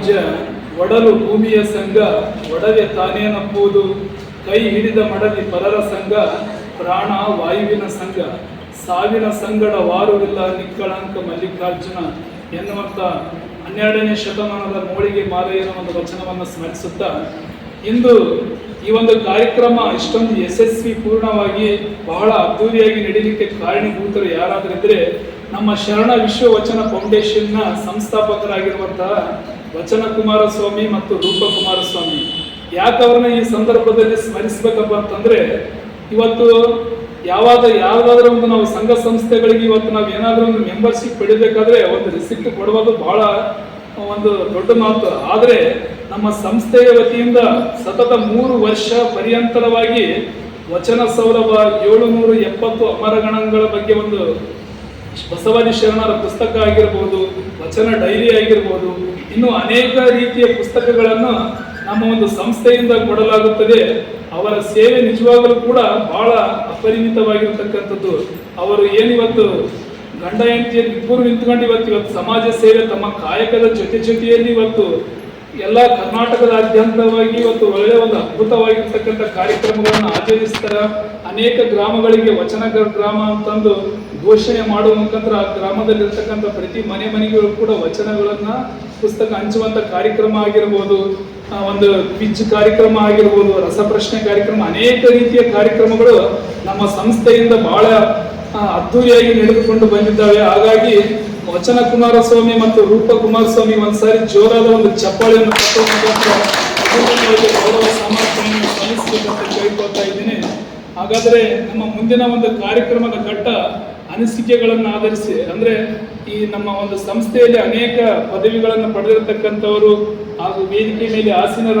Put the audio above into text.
ರಾಜ್ಯ ಒಡಲು ಭೂಮಿಯ ಸಂಘ ಒಡವೆ ತಾನೇ ನಂಬುವುದು ಕೈ ಹಿಡಿದ ಮಡಲಿ ಪರರ ಸಂಘ ಪ್ರಾಣ ವಾಯುವಿನ ಸಂಘ. ಸಾವಿನ ಸಂಗಡ ವಾರುವಿಲ್ಲ ನಿಕ್ಕಳಂಕ ಮಲ್ಲಿಕಾರ್ಜುನ ಎನ್ನುವಂಥ ಹನ್ನೆರಡನೇ ಶತಮಾನದ ಮೋಳಿಗೆ ಮಾಲೆಯ ಒಂದು ವಚನವನ್ನು ಸ್ಮರಿಸುತ್ತಾ, ಇಂದು ಈ ಒಂದು ಕಾರ್ಯಕ್ರಮ ಇಷ್ಟೊಂದು ಯಶಸ್ವಿ ಪೂರ್ಣವಾಗಿ ಬಹಳ ಅದ್ದೂರಿಯಾಗಿ ನಡೀಲಿಕ್ಕೆ ಕಾರಣೀಭೂತರು ಯಾರಾದರೂ ನಮ್ಮ ಶರಣ ವಿಶ್ವ ವಚನ ಫೌಂಡೇಶನ್ನ ಸಂಸ್ಥಾಪಕರಾಗಿರುವಂತಹ ವಚನ ಕುಮಾರಸ್ವಾಮಿ ಮತ್ತು ರೂಪ ಕುಮಾರಸ್ವಾಮಿ. ಯಾಕೆ ಅವ್ರನ್ನ ಈ ಸಂದರ್ಭದಲ್ಲಿ ಸ್ಮರಿಸ್ಬೇಕಪ್ಪ ಅಂತಂದ್ರೆ, ಇವತ್ತು ಯಾವಾಗ ಯಾವುದಾದ್ರೂ ಒಂದು ನಾವು ಸಂಘ ಸಂಸ್ಥೆಗಳಿಗೆ ಇವತ್ತು ನಾವು ಏನಾದರೂ ಒಂದು ಮೆಂಬರ್ಶಿಪ್ ಪಡಿಬೇಕಾದ್ರೆ ಒಂದು ರಿಸಿಪ್ಟ್ ಕೊಡುವುದು ಬಹಳ ಒಂದು ದೊಡ್ಡ ಮಾತು. ಆದರೆ ನಮ್ಮ ಸಂಸ್ಥೆಯ ವತಿಯಿಂದ ಸತತ ಮೂರು ವರ್ಷ ಪರ್ಯಂತರವಾಗಿ ವಚನ ಸೌರಭ ಏಳುನೂರ ಎಪ್ಪತ್ತು ಅಮರಗಣಗಳ ಬಗ್ಗೆ ಒಂದು ಬಸವಾದಿ ಶರಣರ ಪುಸ್ತಕ ಆಗಿರ್ಬೋದು, ವಚನ ಡೈರಿ ಆಗಿರ್ಬೋದು, ಇನ್ನು ಅನೇಕ ರೀತಿಯ ಪುಸ್ತಕಗಳನ್ನು ನಮ್ಮ ಒಂದು ಸಂಸ್ಥೆಯಿಂದ ಕೊಡಲಾಗುತ್ತದೆ. ಅವರ ಸೇವೆ ನಿಜವಾಗಲೂ ಕೂಡ ಬಹಳ ಅಪರಿಮಿತವಾಗಿರ್ತಕ್ಕಂಥದ್ದು. ಅವರು ಏನಿವತ್ತು ಗಂಡ ಹೆಂಡತಿಯಲ್ಲಿ ಇಬ್ಬರು ನಿಂತ್ಕೊಂಡು ಇವತ್ತು ಇವತ್ತು ಸಮಾಜ ಸೇವೆ ತಮ್ಮ ಕಾಯಕದ ಜೊತೆ ಜೊತೆಯಲ್ಲಿ ಇವತ್ತು ಎಲ್ಲ ಕರ್ನಾಟಕದಾದ್ಯಂತವಾಗಿ ಇವತ್ತು ಒಳ್ಳೆಯ ಒಂದು ಅದ್ಭುತವಾಗಿರ್ತಕ್ಕಂಥ ಕಾರ್ಯಕ್ರಮಗಳನ್ನು ಆಚರಿಸ್ತಾರ. ಅನೇಕ ಗ್ರಾಮಗಳಿಗೆ ವಚನ ಗ್ರಾಮ ಅಂತಂದು ಘೋಷಣೆ ಮಾಡುವ ಮುಖಾಂತರ ಆ ಗ್ರಾಮದಲ್ಲಿರ್ತಕ್ಕಂಥ ಪ್ರತಿ ಮನೆ ಮನೆಗಳು ಕೂಡ ವಚನಗಳನ್ನು ಪುಸ್ತಕ ಹಂಚುವಂತ ಕಾರ್ಯಕ್ರಮ ಆಗಿರ್ಬೋದು ಒಂದು ಪಿಚ್ ಕಾರ್ಯಕ್ರಮ ಆಗಿರ್ಬೋದು, ರಸಪ್ರಶ್ನೆ ಕಾರ್ಯಕ್ರಮ, ಅನೇಕ ರೀತಿಯ ಕಾರ್ಯಕ್ರಮಗಳು ನಮ್ಮ ಸಂಸ್ಥೆಯಿಂದ ಬಹಳ ಅದ್ದೂರಿಯಾಗಿ ನಡೆದುಕೊಂಡು ಬಂದಿದ್ದಾವೆ. ಹಾಗಾಗಿ ವಚನ ಕುಮಾರಸ್ವಾಮಿ ಮತ್ತು ರೂಪ ಕುಮಾರಸ್ವಾಮಿ ಒಂದ್ಸಾರಿ ಜೋರಾದ ಒಂದು ಚಪ್ಪಾಳಿಯನ್ನು ಇದ್ದೀನಿ. ಹಾಗಾದ್ರೆ ನಮ್ಮ ಮುಂದಿನ ಒಂದು ಕಾರ್ಯಕ್ರಮದ ಘಟ್ಟ ಅನಿಸಿಕೆಗಳನ್ನು ಆಧರಿಸಿ, ಅಂದ್ರೆ ಈ ನಮ್ಮ ಒಂದು ಸಂಸ್ಥೆಯಲ್ಲಿ ಅನೇಕ ಪದವಿಗಳನ್ನು ಪಡೆದಿರತಕ್ಕಂಥವರು ಹಾಗೂ ವೇದಿಕೆ ಮೇಲೆ ಆಸೀನರ